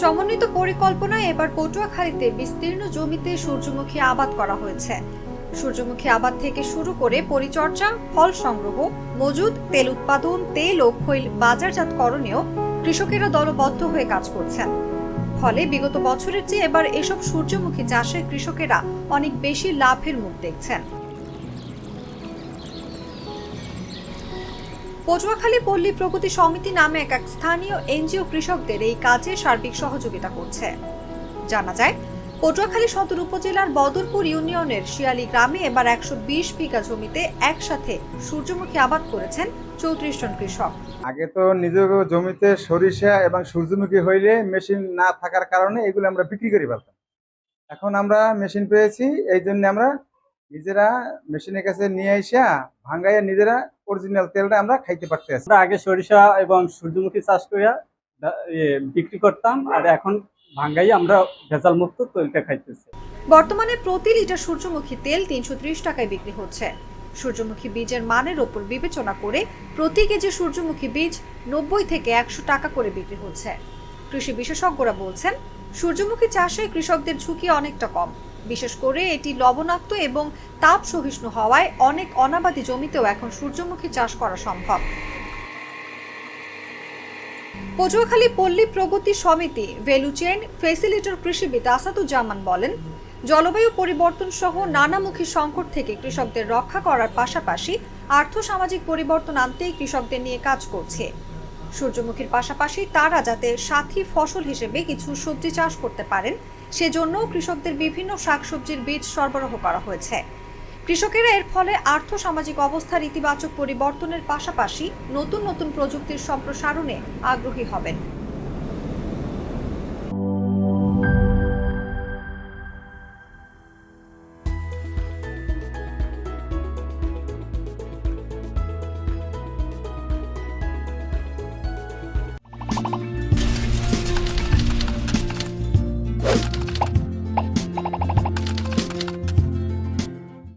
সমন্বিত পরিকল্পনায় এবার পটুয়াখালীতে বিস্তীর্ণ জমিতে সূর্যমুখী আবাদ করা হয়েছে। সূর্যমুখী আবাদ থেকে শুরু করে পরিচর্যা, ফল সংগ্রহ, মজুদ, তেল উৎপাদন, তেল ও খৈল বাজারজাতকরণেও কৃষকেরা দলবদ্ধ হয়ে কাজ করছেন। ফলে বিগত বছরের চেয়ে এবার এসব সূর্যমুখী চাষে কৃষকেরা অনেক বেশি লাভের মুখ দেখছেন। পটুয়াখালী পল্লী প্রগতি সমিতি নামে এক এক স্থানীয় এনজিও কৃষকদের এই কাজে সার্বিক সহযোগিতা করছে। জানা যায়, পটুয়াখালী সদর উপজেলার বদরপুর ইউনিয়নের শিয়ালি গ্রামে এবার একশো বিশ বিঘা জমিতে একসাথে সূর্যমুখী আবাদ করেছেন চৌত্রিশ জন কৃষক। আগে তো নিজের জমিতে সরিষা এবং সূর্যমুখী হইলে মেশিন না থাকার কারণে এগুলো আমরা বিক্রি করে ফেলতাম এখন আমরা মেশিন পেয়েছি, এই জন্য আমরা নিজেরা মেশিনের কাছে নিয়ে আইসা ভাঙ্গাইয়া নিজেরা অরিজিনাল তেলটা আমরা খাইতে পারতে আছি আমরা আগে সরিষা এবং সূর্যমুখী চাষ করিয়া বিক্রি করতাম আর এখন ভাঙ্গাই আমরা ভেজাল মুক্ত তৈলটা খাইতেছি। বর্তমানে প্রতি লিটার সূর্যমুখী তেল তিনশো ত্রিশ টাকায় বিক্রি হচ্ছে। সূর্যমুখী বীজের মানের ওপর বিবেচনা করে প্রতি কেজি সূর্যমুখী বীজ নব্বই থেকে একশো টাকা করে বিক্রি হচ্ছে। কৃষি বিশেষজ্ঞরা বলছেন সূর্যমুখী চাষে কৃষকদের ঝুঁকি অনেকটা কম। বিশেষ করে এটি লবণাক্ত এবং তাপ সহিষ্ণু হওয়ায় অনেক অনাবাদী জমিতেও এখন সূর্যমুখী চাষ করা সম্ভব। পটুয়াখালী পল্লী প্রগতি সমিতি ভ্যালু চেইন ফেসিলিটার কৃষিবিদ আসাদুজ্জামান বলেন, জলবায়ু পরিবর্তন সহ নানামুখী সংকট থেকে কৃষকদের রক্ষা করার পাশাপাশি আর্থসামাজিক পরিবর্তন আনতেই কৃষকদের নিয়ে কাজ করছে। সূর্যমুখীর পাশাপাশি তারা যাতে সাথী ফসল হিসেবে কিছু সবজি চাষ করতে পারেন, সেজন্য কৃষকদের বিভিন্ন শাকসবজির বীজ সরবরাহ করা হয়েছে। কৃষকেরা এর ফলে আর্থসামাজিক অবস্থার ইতিবাচক পরিবর্তনের পাশাপাশি নতুন নতুন প্রযুক্তির সম্প্রসারণে আগ্রহী হবেন।